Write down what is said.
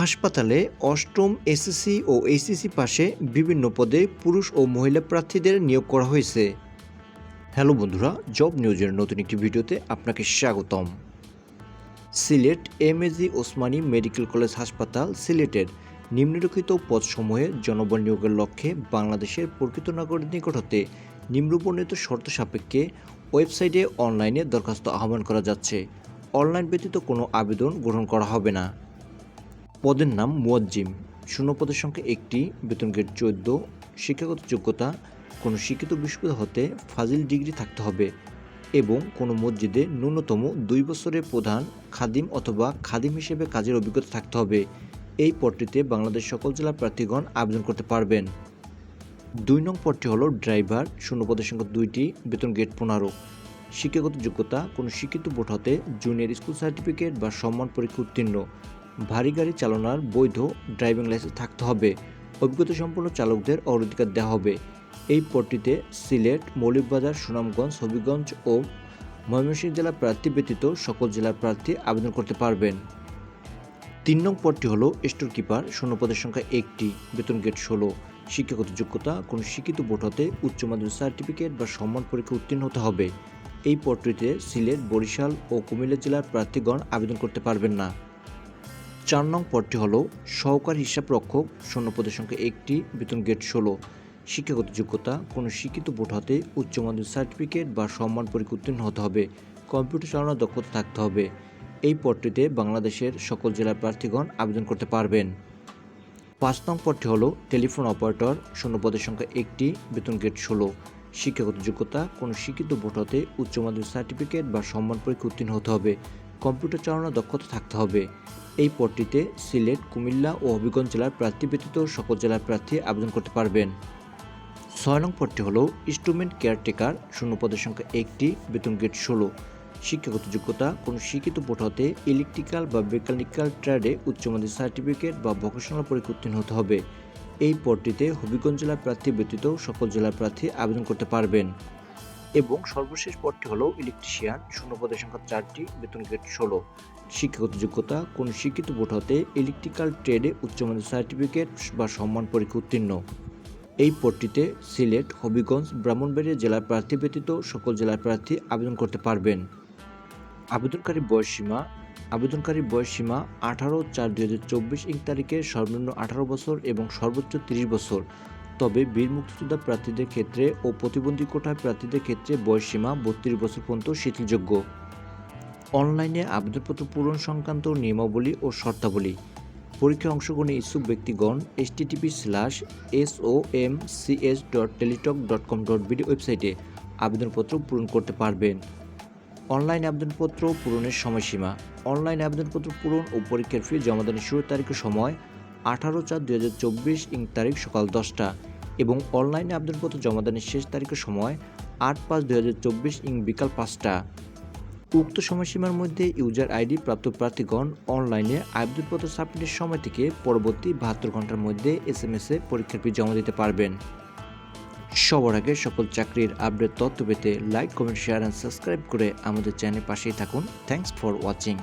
হাসপাতালে অষ্টম এসএসসি ও এইচএসসি পাশে বিভিন্ন পদে পুরুষ ও মহিলা প্রার্থীদের নিয়োগ করা হয়েছে। হ্যালো বন্ধুরা, জব নিউজের নতুন একটি ভিডিওতে আপনাকে স্বাগতম। Sylhet MAG Osmani medical college হাসপাতাল সিলেটের নিম্নলিখিত পদসমূহে জনবল নিয়োগের লক্ষ্যে বাংলাদেশের প্রকৃত নাগরিক নিকট হতে নিম্নবর্ণিত শর্ত সাপেক্ষে ওয়েবসাইটে অনলাইনে দরখাস্ত আহ্বান করা যাচ্ছে। অনলাইন ব্যতীত কোনো আবেদন গ্রহণ করা হবে না। পদের নাম মুয়াজ্জিম। শূন্য পদের সংখ্যা একটি, বেতন গেট চোদ্দ, শিক্ষাগত যোগ্যতা, কোনো শিক্ষিত বিশ্ববিদ্যালয় হতে ফাজিল ডিগ্রি থাকতে হবে এবং কোনো মসজিদে ন্যূনতম দুই বছরের প্রধান, খাদিম অথবা খাদিম হিসেবে কাজের অভিজ্ঞতা থাকতে হবে। এই পদটিতে বাংলাদেশ সকল জেলার প্রার্থীগণ আবেদন করতে পারবেন। দুই নং পদটি হলো ড্রাইভার, শূন্য পদের সংখ্যা দুইটি, বেতন গেট পনেরো। শিক্ষাগত যোগ্যতা, কোনো শিক্ষিত বোর্ড হতে জুনিয়র স্কুল সার্টিফিকেট বা সম্মান পরীক্ষা উত্তীর্ণ। ভারী গাড়ি চালানোর বৈধ ড্রাইভিং লাইসেন্স থাকতে হবে। অভিজ্ঞতা সম্পন্ন চালকদের অগ্রাধিকার দেওয়া হবে। এই পদটিতে সিলেট, মৌলিকবাজার, সুনামগঞ্জ, হবিগঞ্জ ও ময়মনসিংহ জেলার প্রার্থী ব্যতীত সকল জেলার প্রার্থী আবেদন করতে পারবেন। তিন নং পদটি হলো স্টোর কিপার, শূন্য পদের সংখ্যা একটি, বেতন গেট ষোলো। শিক্ষাগত যোগ্যতা, কোনো শিক্ষিত বোর্ড হতে উচ্চ মাধ্যমিক সার্টিফিকেট বা সম্মান পরীক্ষা উত্তীর্ণ হতে হবে। এই পদটিতে সিলেট, বরিশাল ও কুমিল্লা জেলার প্রার্থীগণ আবেদন করতে পারবেন না। চার নং পদটি হলো সহকারী হিসাব রক্ষক শূন্য পদের সংখ্যা একটি, বেতন গেট ষোলো। শিক্ষাগত যোগ্যতা, কোনো শিক্ষিত বোর্ড হতে উচ্চ মাধ্যমিক সার্টিফিকেট বা সম্মান পরীক্ষা উত্তীর্ণ হতে হবে। কম্পিউটার চালানোর দক্ষতা থাকতে হবে। এই পদটিতে বাংলাদেশের সকল জেলার প্রার্থীগণ আবেদন করতে পারবেন। পাঁচ নং পদটি হলো টেলিফোন অপারেটর শূন্য পদের সংখ্যা একটি, বেতন গেট ষোলো। শিক্ষাগত যোগ্যতা, কোনো শিক্ষিত বোর্ড হতে উচ্চ মাধ্যমিক সার্টিফিকেট বা সম্মান পরীক্ষা উত্তীর্ণ হতে হবে। কম্পিউটার চালানোর দক্ষতা থাকতে হবে। এই পদটিতে সিলেট, কুমিল্লা ও হবিগঞ্জ জেলার প্রার্থী ব্যতীত সকল জেলার প্রার্থী আবেদন করতে পারবেন। ছয় নং পদটি হল ইনস্ট্রুমেন্ট কেয়ারটেকার শূন্য পদের সংখ্যা একটি, বেতন গেট ষোলো। শিক্ষাগত যোগ্যতা, কোনো শিক্ষিত বোর্ড হতে ইলেকট্রিক্যাল বা মেকানিক্যাল ট্রেডে উচ্চমাধ্যমিক সার্টিফিকেট বা ভোকেশনাল পরীক্ষা উত্তীর্ণ হতে হবে। এই পদটিতে হবিগঞ্জ জেলার প্রার্থী ব্যতীত সকল জেলার প্রার্থী আবেদন করতে পারবেন। এবং সর্বশেষ পদটি হলো ইলেকট্রিশিয়ান শূন্য পদের সংখ্যা চারটি, বেতন গ্রেড ষোলো। শিক্ষাগত যোগ্যতা, কোনো শিক্ষিত বোর্ড হতে ইলেকট্রিক্যাল ট্রেডে উচ্চমাধ্যমিক সার্টিফিকেট বা সম্মান পরীক্ষা উত্তীর্ণ। এই পদটিতে সিলেট, হবিগঞ্জ, ব্রাহ্মণবাড়িয়া জেলার প্রার্থী ব্যতীত সকল জেলার প্রার্থী আবেদন করতে পারবেন। আবেদনকারী বয়সসীমা আবেদনকারী বয়সসীমা আঠারো চার দুই হাজার চব্বিশ ইং তারিখে সর্বনিম্ন আঠারো বছর এবং সর্বোচ্চ তিরিশ বছর। তবে বীর মুক্তিযোদ্ধা প্রার্থীদের ক্ষেত্রে ও প্রতিবন্ধী কোটায় প্রার্থীদের ক্ষেত্রে বয়সসীমা বত্রিশ বছর পর্যন্ত শিথিলযোগ্য। অনলাইনে আবেদনপত্র পূরণ সংক্রান্ত নিয়মাবলী ও শর্তাবলী। পরীক্ষায় অংশগ্রহণে ইচ্ছুক ব্যক্তিগণ HTTP slash S O M CS dot Teletalk dot com dot BD ওয়েবসাইটে আবেদনপত্র পূরণ করতে পারবেন। অনলাইন আবেদনপত্র পূরণের সময়সীমা। অনলাইন আবেদনপত্র পূরণ ও পরীক্ষার ফি জমাদানের শুরুর তারিখের সময় আঠারো চার দুই হাজার চব্বিশ ইং তারিখ সকাল দশটা এবং অনলাইনে আবেদনপত্র জমাদানের শেষ তারিখের সময় আট পাঁচ দুই হাজার চব্বিশ ইং বিকাল পাঁচটা। উক্ত সময়সীমার মধ্যে ইউজার আইডি প্রাপ্ত প্রার্থীগণ অনলাইনে আবেদনপত্র সাবমিটের সময় থেকে পরবর্তী বাহাত্তর ঘণ্টার মধ্যে এস এম এস পরীক্ষার ফি জমা দিতে পারবেন। সবার আগে সকল চাকরির আপডেট তথ্য পেতে like, comment, share and subscribe করে আমাদের চ্যানেল পাশেই থাকুন। Thanks for watching